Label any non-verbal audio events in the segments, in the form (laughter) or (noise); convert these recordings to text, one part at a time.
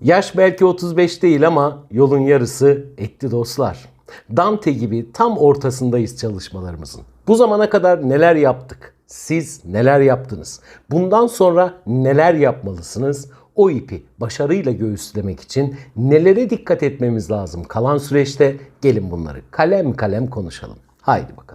Yaş belki 35 değil ama yolun yarısı etti dostlar. Dante gibi tam ortasındayız çalışmalarımızın. Bu zamana kadar neler yaptık? Siz neler yaptınız? Bundan sonra neler yapmalısınız? O ipi başarıyla göğüslemek için nelere dikkat etmemiz lazım? Kalan süreçte gelin bunları kalem kalem konuşalım. Haydi bakalım.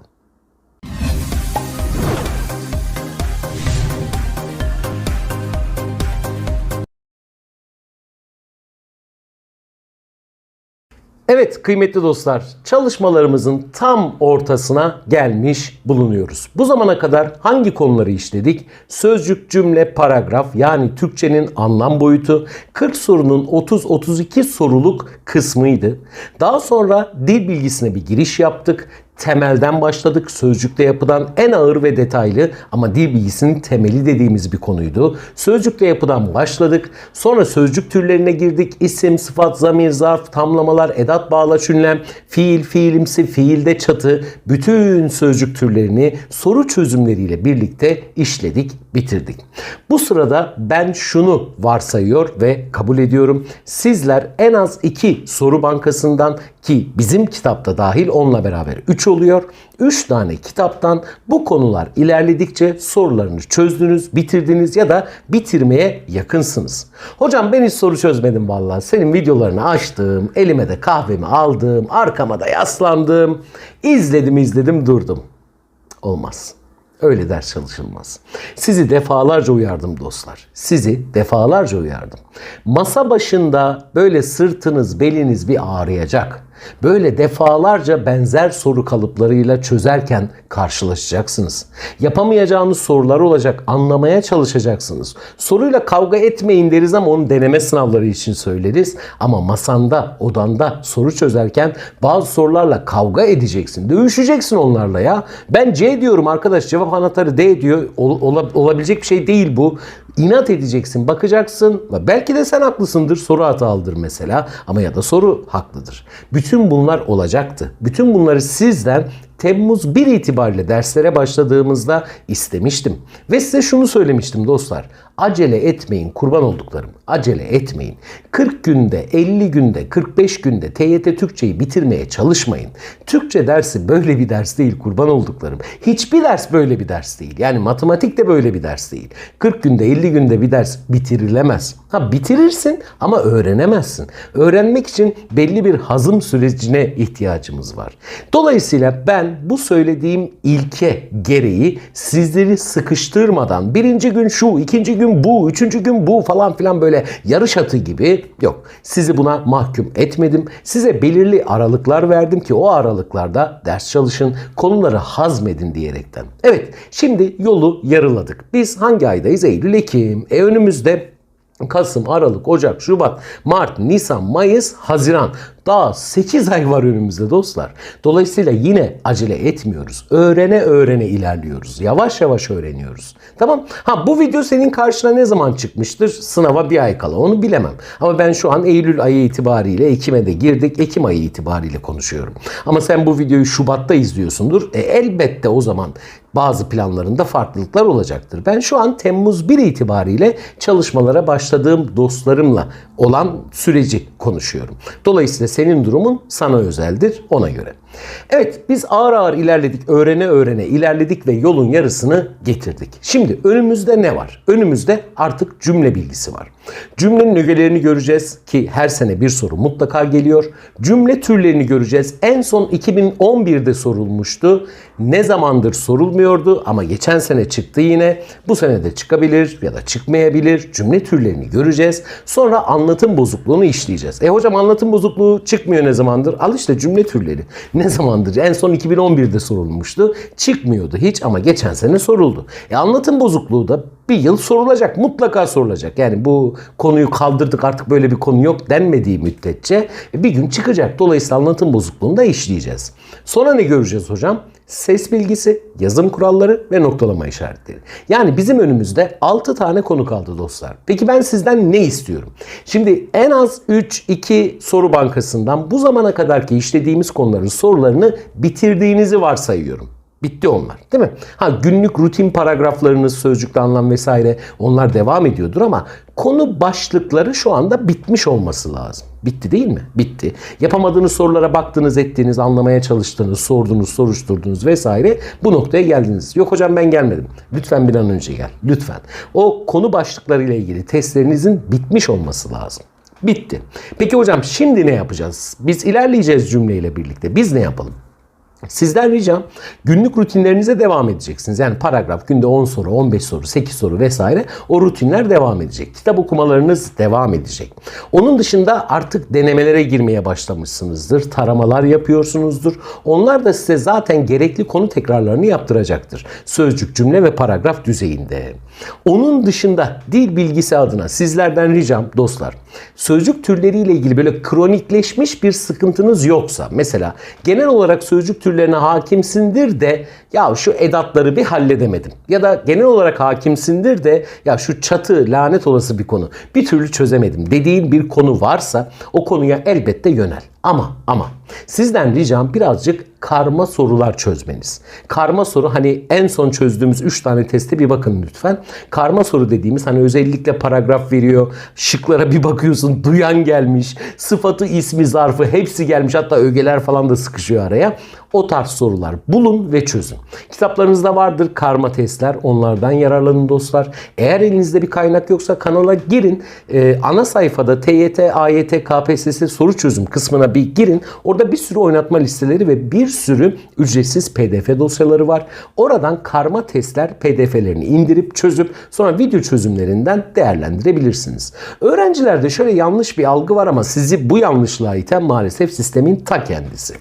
Evet kıymetli dostlar, çalışmalarımızın tam ortasına gelmiş bulunuyoruz. Bu zamana kadar hangi konuları işledik? Sözcük, cümle, paragraf yani Türkçenin anlam boyutu 40 sorunun 30-32 soruluk kısmıydı. Daha sonra dil bilgisine bir giriş yaptık. Temelden başladık. Sözcükte yapıdan en ağır ve detaylı ama dil bilgisinin temeli dediğimiz bir konuydu. Sözcükte yapıdan başladık. Sonra sözcük türlerine girdik. İsim, sıfat, zamir, zarf, tamlamalar, edat, bağlaç, ünlem, fiil, fiilimsi, fiilde çatı, bütün sözcük türlerini soru çözümleriyle birlikte işledik, bitirdik. Bu sırada ben şunu varsayıyor ve kabul ediyorum. Sizler en az iki soru bankasından ki bizim kitapta dahil onunla beraber 3 oluyor. 3 tane kitaptan bu konular ilerledikçe sorularını çözdünüz, bitirdiniz ya da bitirmeye yakınsınız. Hocam ben hiç soru çözmedim vallahi. Senin videolarını açtım, elime de kahvemi aldım, arkama da yaslandım. izledim izledim durdum. Olmaz. Öyle ders çalışılmaz. Sizi defalarca uyardım dostlar. Sizi defalarca uyardım. Masa başında böyle sırtınız, beliniz bir ağrıyacak. Böyle defalarca benzer soru kalıplarıyla çözerken karşılaşacaksınız. Yapamayacağınız sorular olacak, anlamaya çalışacaksınız. Soruyla kavga etmeyin deriz ama onu deneme sınavları için söyleriz. Ama masanda, odanda soru çözerken bazı sorularla kavga edeceksin. Dövüşeceksin onlarla ya. Ben C diyorum arkadaş, cevap anahtarı D diyor. Ol- ola- olabilecek bir şey değil bu. İnat edeceksin, bakacaksın. Belki de sen haklısındır, soru hatalıdır mesela. Ama ya da soru haklıdır. Bütün bunlar olacaktı. Bütün bunları sizden Temmuz 1 itibariyle derslere başladığımızda istemiştim. Ve size şunu söylemiştim dostlar. Acele etmeyin kurban olduklarım. Acele etmeyin. 40 günde, 50 günde, 45 günde TYT Türkçeyi bitirmeye çalışmayın. Türkçe dersi böyle bir ders değil kurban olduklarım. Hiçbir ders böyle bir ders değil. Yani matematik de böyle bir ders değil. 40 günde, 50 günde bir ders bitirilemez. Ha bitirirsin ama öğrenemezsin. Öğrenmek için belli bir hazım sürecine ihtiyacımız var. Dolayısıyla ben bu söylediğim ilke gereği sizleri sıkıştırmadan birinci gün şu, ikinci gün bu, üçüncü gün bu falan filan böyle yarış atı gibi yok. Sizi buna mahkum etmedim. Size belirli aralıklar verdim ki o aralıklarda ders çalışın, konuları hazmedin diyerekten. Evet, şimdi yolu yarıladık. Biz hangi aydayız? Eylül, Ekim. E önümüzde Kasım, Aralık, Ocak, Şubat, Mart, Nisan, Mayıs, Haziran. Daha 8 ay var önümüzde dostlar. Dolayısıyla yine acele etmiyoruz. Öğrene öğrene ilerliyoruz. Yavaş yavaş öğreniyoruz. Tamam. Ha bu video senin karşına ne zaman çıkmıştır? Sınava bir ay kala. Onu bilemem. Ama ben şu an Eylül ayı itibariyle Ekim'e de girdik. Ekim ayı itibariyle konuşuyorum. Ama sen bu videoyu Şubat'ta izliyorsundur. E, elbette o zaman bazı planlarında farklılıklar olacaktır. Ben şu an Temmuz 1 itibariyle çalışmalara başladığım dostlarımla olan süreci konuşuyorum. Dolayısıyla senin durumun sana özeldir ona göre. Evet biz ağır ağır ilerledik, öğrene öğrene ilerledik ve yolun yarısını getirdik. Şimdi önümüzde ne var? Önümüzde artık cümle bilgisi var. Cümlenin ögelerini göreceğiz ki her sene bir soru mutlaka geliyor. Cümle türlerini göreceğiz. En son 2011'de sorulmuştu. Ne zamandır sorulmuyordu ama geçen sene çıktı yine. Bu sene de çıkabilir ya da çıkmayabilir. Cümle türlerini göreceğiz. Sonra anlatım bozukluğunu işleyeceğiz. E hocam anlatım bozukluğu çıkmıyor ne zamandır? Al işte cümle türleri. Ne zamandır? En son 2011'de sorulmuştu. Çıkmıyordu hiç ama geçen sene soruldu. E anlatım bozukluğu da bir yıl sorulacak. Mutlaka sorulacak. Yani bu konuyu kaldırdık artık böyle bir konu yok denmediği müddetçe bir gün çıkacak. Dolayısıyla anlatım bozukluğunu da işleyeceğiz. Sonra ne göreceğiz hocam? Ses bilgisi, yazım kuralları ve noktalama işaretleri. Yani bizim önümüzde 6 tane konu kaldı dostlar. Peki ben sizden ne istiyorum? Şimdi en az 3-2 soru bankasından bu zamana kadarki işlediğimiz konuların sorularını bitirdiğinizi varsayıyorum. Bitti onlar değil mi? Ha günlük rutin paragraflarınız, sözcükte anlam vesaire onlar devam ediyordur ama konu başlıkları şu anda bitmiş olması lazım. Bitti değil mi? Bitti. Yapamadığınız sorulara baktınız, ettiğiniz, anlamaya çalıştığınız, sordunuz, soruşturdunuz vesaire bu noktaya geldiniz. Yok hocam ben gelmedim. Lütfen bir an önce gel. Lütfen. O konu başlıkları ile ilgili testlerinizin bitmiş olması lazım. Bitti. Peki hocam şimdi ne yapacağız? Biz ilerleyeceğiz cümleyle birlikte. Biz ne yapalım? Sizden ricam günlük rutinlerinize devam edeceksiniz. Yani paragraf günde 10 soru, 15 soru, 8 soru vesaire o rutinler devam edecek. Kitap okumalarınız devam edecek. Onun dışında artık denemelere girmeye başlamışsınızdır. Taramalar yapıyorsunuzdur. Onlar da size zaten gerekli konu tekrarlarını yaptıracaktır. Sözcük, cümle ve paragraf düzeyinde. Onun dışında dil bilgisi adına sizlerden ricam dostlar sözcük türleriyle ilgili böyle kronikleşmiş bir sıkıntınız yoksa mesela genel olarak sözcük türlerine hakimsindir de ya şu edatları bir halledemedim ya da genel olarak hakimsindir de ya şu çatı lanet olası bir konu bir türlü çözemedim dediğin bir konu varsa o konuya elbette yönel. Ama ama sizden ricam birazcık karma sorular çözmeniz. Karma soru hani en son çözdüğümüz 3 tane teste bir bakın lütfen. Karma soru dediğimiz hani özellikle paragraf veriyor. Şıklara bir bakıyorsun duyan gelmiş. Sıfatı, ismi, zarfı hepsi gelmiş. Hatta ögeler falan da sıkışıyor araya. O tarz sorular bulun ve çözün. Kitaplarınızda vardır karma testler. Onlardan yararlanın dostlar. Eğer elinizde bir kaynak yoksa kanala girin. Ee, ana sayfada TYT, AYT, KPSS soru çözüm kısmına bir girin. Orada bir sürü oynatma listeleri ve bir sürü ücretsiz PDF dosyaları var. Oradan karma testler PDF'lerini indirip çözüp sonra video çözümlerinden değerlendirebilirsiniz. Öğrencilerde şöyle yanlış bir algı var ama sizi bu yanlışlığa iten maalesef sistemin ta kendisi.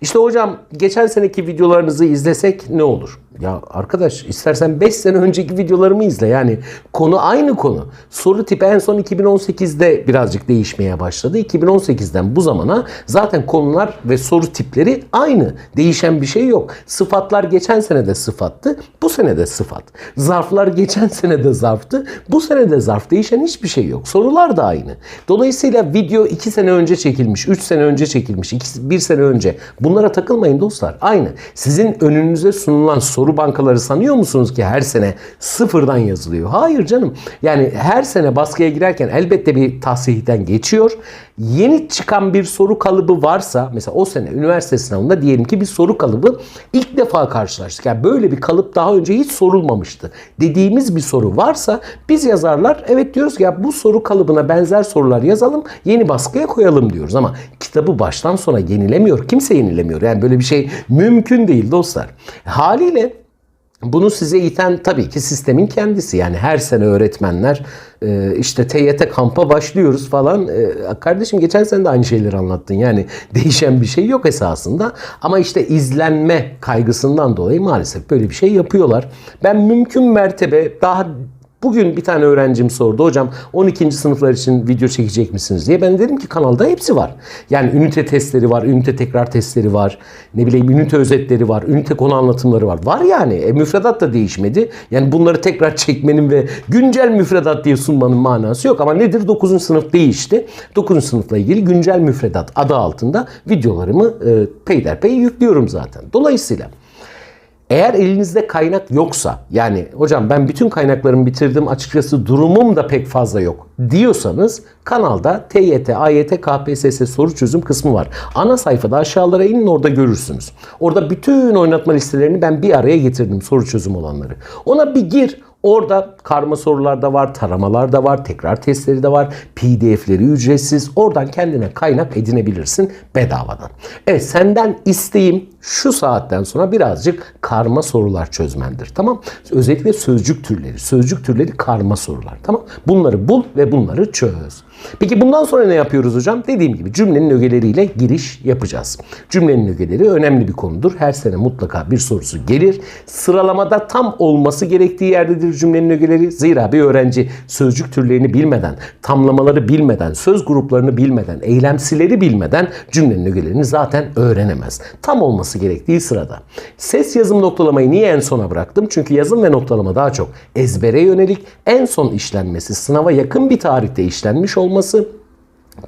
İşte hocam geçen seneki videolarınızı izlesek ne olur? Ya arkadaş istersen 5 sene önceki videolarımı izle. Yani konu aynı konu. Soru tipi en son 2018'de birazcık değişmeye başladı. 2018'den bu zamana zaten konular ve soru tipleri aynı. Değişen bir şey yok. Sıfatlar geçen sene de sıfattı. Bu sene de sıfat. Zarflar geçen (laughs) sene de zarftı. Bu sene de zarf. Değişen hiçbir şey yok. Sorular da aynı. Dolayısıyla video 2 sene önce çekilmiş, 3 sene önce çekilmiş, 1 sene önce. Bunlara takılmayın dostlar. Aynı. Sizin önünüze sunulan soru bankaları sanıyor musunuz ki her sene sıfırdan yazılıyor? Hayır canım. Yani her sene baskıya girerken elbette bir tahsihten geçiyor. Yeni çıkan bir soru kalıbı varsa mesela o sene üniversite sınavında diyelim ki bir soru kalıbı ilk defa karşılaştık. Yani böyle bir kalıp daha önce hiç sorulmamıştı. Dediğimiz bir soru varsa biz yazarlar evet diyoruz ki ya bu soru kalıbına benzer sorular yazalım yeni baskıya koyalım diyoruz ama kitabı baştan sona yenilemiyor. Kimse yenilemiyor. Yani böyle bir şey mümkün değil dostlar. Haliyle bunu size iten tabii ki sistemin kendisi. Yani her sene öğretmenler e, işte TYT kampa başlıyoruz falan. E, Kardeşim geçen sene de aynı şeyleri anlattın. Yani (laughs) değişen bir şey yok esasında. Ama işte izlenme kaygısından dolayı maalesef böyle bir şey yapıyorlar. Ben mümkün mertebe daha Bugün bir tane öğrencim sordu hocam 12. sınıflar için video çekecek misiniz diye. Ben dedim ki kanalda hepsi var. Yani ünite testleri var, ünite tekrar testleri var. Ne bileyim ünite özetleri var, ünite konu anlatımları var. Var yani. E, müfredat da değişmedi. Yani bunları tekrar çekmenin ve güncel müfredat diye sunmanın manası yok. Ama nedir? 9. sınıf değişti. 9. sınıfla ilgili güncel müfredat adı altında videolarımı e, peyderpey yüklüyorum zaten. Dolayısıyla eğer elinizde kaynak yoksa yani hocam ben bütün kaynaklarımı bitirdim açıkçası durumum da pek fazla yok diyorsanız kanalda TYT, AYT, KPSS soru çözüm kısmı var. Ana sayfada aşağılara inin orada görürsünüz. Orada bütün oynatma listelerini ben bir araya getirdim soru çözüm olanları. Ona bir gir Orada karma sorular da var, taramalar da var, tekrar testleri de var, pdf'leri ücretsiz. Oradan kendine kaynak edinebilirsin bedavadan. Evet senden isteğim şu saatten sonra birazcık karma sorular çözmendir. Tamam? Özellikle sözcük türleri. Sözcük türleri karma sorular. Tamam? Bunları bul ve bunları çöz. Peki bundan sonra ne yapıyoruz hocam? Dediğim gibi cümlenin ögeleriyle giriş yapacağız. Cümlenin ögeleri önemli bir konudur. Her sene mutlaka bir sorusu gelir. Sıralamada tam olması gerektiği yerdedir cümlenin ögeleri. Zira bir öğrenci sözcük türlerini bilmeden, tamlamaları bilmeden, söz gruplarını bilmeden, eylemsileri bilmeden cümlenin ögelerini zaten öğrenemez. Tam olması gerektiği sırada. Ses yazım noktalamayı niye en sona bıraktım? Çünkü yazım ve noktalama daha çok ezbere yönelik en son işlenmesi, sınava yakın bir tarihte işlenmiş olması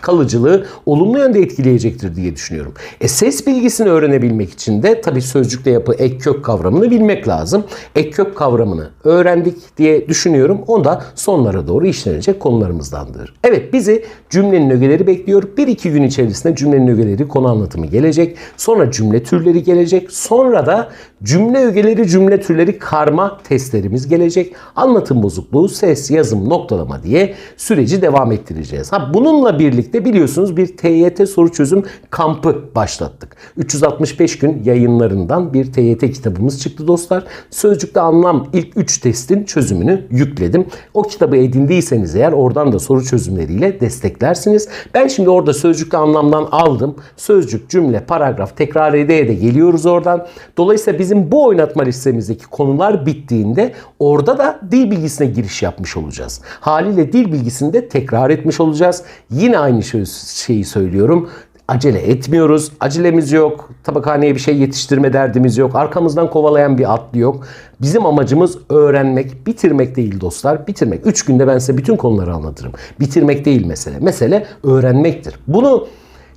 kalıcılığı olumlu yönde etkileyecektir diye düşünüyorum. E ses bilgisini öğrenebilmek için de tabii sözcükte yapı ek kök kavramını bilmek lazım. Ek kök kavramını öğrendik diye düşünüyorum. O da sonlara doğru işlenecek konularımızdandır. Evet bizi cümlenin ögeleri bekliyor. Bir iki gün içerisinde cümlenin ögeleri konu anlatımı gelecek. Sonra cümle türleri gelecek. Sonra da cümle ögeleri cümle türleri karma testlerimiz gelecek. Anlatım bozukluğu, ses, yazım, noktalama diye süreci devam ettireceğiz. Ha bununla birlikte biliyorsunuz bir TYT soru çözüm kampı başlattık. 365 gün yayınlarından bir TYT kitabımız çıktı dostlar. Sözcükte anlam ilk 3 testin çözümünü yükledim. O kitabı edindiyseniz eğer oradan da soru çözümleriyle desteklersiniz. Ben şimdi orada sözcükte anlamdan aldım. Sözcük, cümle, paragraf, tekrar ede de geliyoruz oradan. Dolayısıyla bizim bu oynatma listemizdeki konular bittiğinde orada da dil bilgisine giriş yapmış olacağız. Haliyle dil bilgisini de tekrar etmiş olacağız. Yine aynı şey- şeyi söylüyorum. Acele etmiyoruz. Acelemiz yok. Tabakhaneye bir şey yetiştirme derdimiz yok. Arkamızdan kovalayan bir atlı yok. Bizim amacımız öğrenmek, bitirmek değil dostlar. Bitirmek. 3 günde ben size bütün konuları anlatırım. Bitirmek değil mesele. Mesele öğrenmektir. Bunu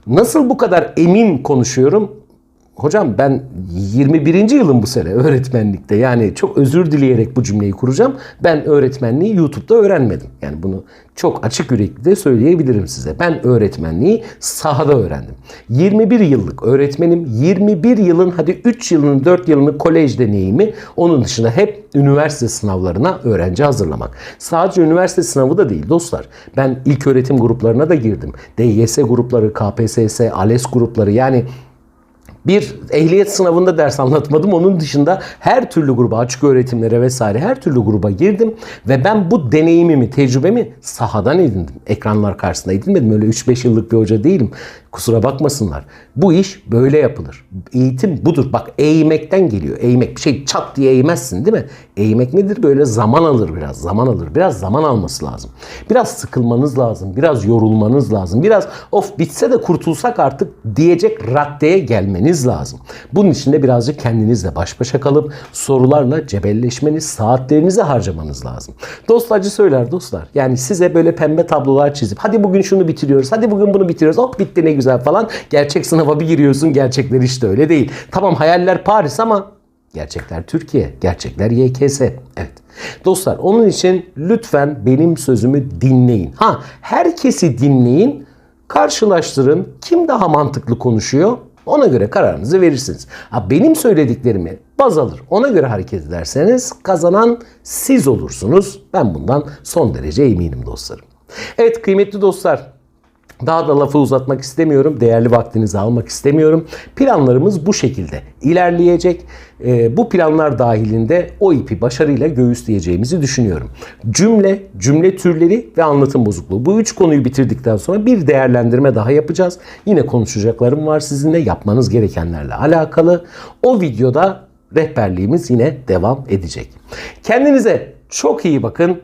nasıl bu kadar emin konuşuyorum? Hocam ben 21. yılım bu sene öğretmenlikte. Yani çok özür dileyerek bu cümleyi kuracağım. Ben öğretmenliği YouTube'da öğrenmedim. Yani bunu çok açık yürekli de söyleyebilirim size. Ben öğretmenliği sahada öğrendim. 21 yıllık öğretmenim. 21 yılın hadi 3 yılını 4 yılını kolej deneyimi. Onun dışında hep üniversite sınavlarına öğrenci hazırlamak. Sadece üniversite sınavı da değil dostlar. Ben ilk öğretim gruplarına da girdim. DYS grupları, KPSS, ALES grupları yani bir ehliyet sınavında ders anlatmadım. Onun dışında her türlü gruba, açık öğretimlere vesaire her türlü gruba girdim. Ve ben bu deneyimimi, tecrübemi sahadan edindim. Ekranlar karşısında edinmedim. Öyle 3-5 yıllık bir hoca değilim. Kusura bakmasınlar. Bu iş böyle yapılır. Eğitim budur. Bak eğmekten geliyor. Eğmek bir şey çat diye eğmezsin değil mi? Eğmek nedir? Böyle zaman alır biraz. Zaman alır. Biraz zaman alması lazım. Biraz sıkılmanız lazım. Biraz yorulmanız lazım. Biraz of bitse de kurtulsak artık diyecek raddeye gelmeniz lazım. Bunun için de birazcık kendinizle baş başa kalıp sorularla cebelleşmeniz, saatlerinizi harcamanız lazım. Dostacı söyler dostlar. Yani size böyle pembe tablolar çizip hadi bugün şunu bitiriyoruz, hadi bugün bunu bitiriyoruz. Hop bitti ne güzel falan. Gerçek sınava bir giriyorsun. Gerçekler işte öyle değil. Tamam hayaller Paris ama gerçekler Türkiye. Gerçekler YKS. Evet. Dostlar onun için lütfen benim sözümü dinleyin. Ha herkesi dinleyin. Karşılaştırın. Kim daha mantıklı konuşuyor? Ona göre kararınızı verirsiniz. Ha, benim söylediklerimi baz alır. Ona göre hareket ederseniz kazanan siz olursunuz. Ben bundan son derece eminim dostlarım. Evet kıymetli dostlar daha da lafı uzatmak istemiyorum. Değerli vaktinizi almak istemiyorum. Planlarımız bu şekilde ilerleyecek. Ee, bu planlar dahilinde o ipi başarıyla göğüsleyeceğimizi düşünüyorum. Cümle, cümle türleri ve anlatım bozukluğu. Bu üç konuyu bitirdikten sonra bir değerlendirme daha yapacağız. Yine konuşacaklarım var sizinle yapmanız gerekenlerle alakalı. O videoda rehberliğimiz yine devam edecek. Kendinize çok iyi bakın.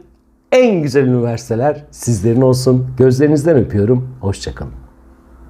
En güzel üniversiteler sizlerin olsun. Gözlerinizden öpüyorum. Hoşçakalın.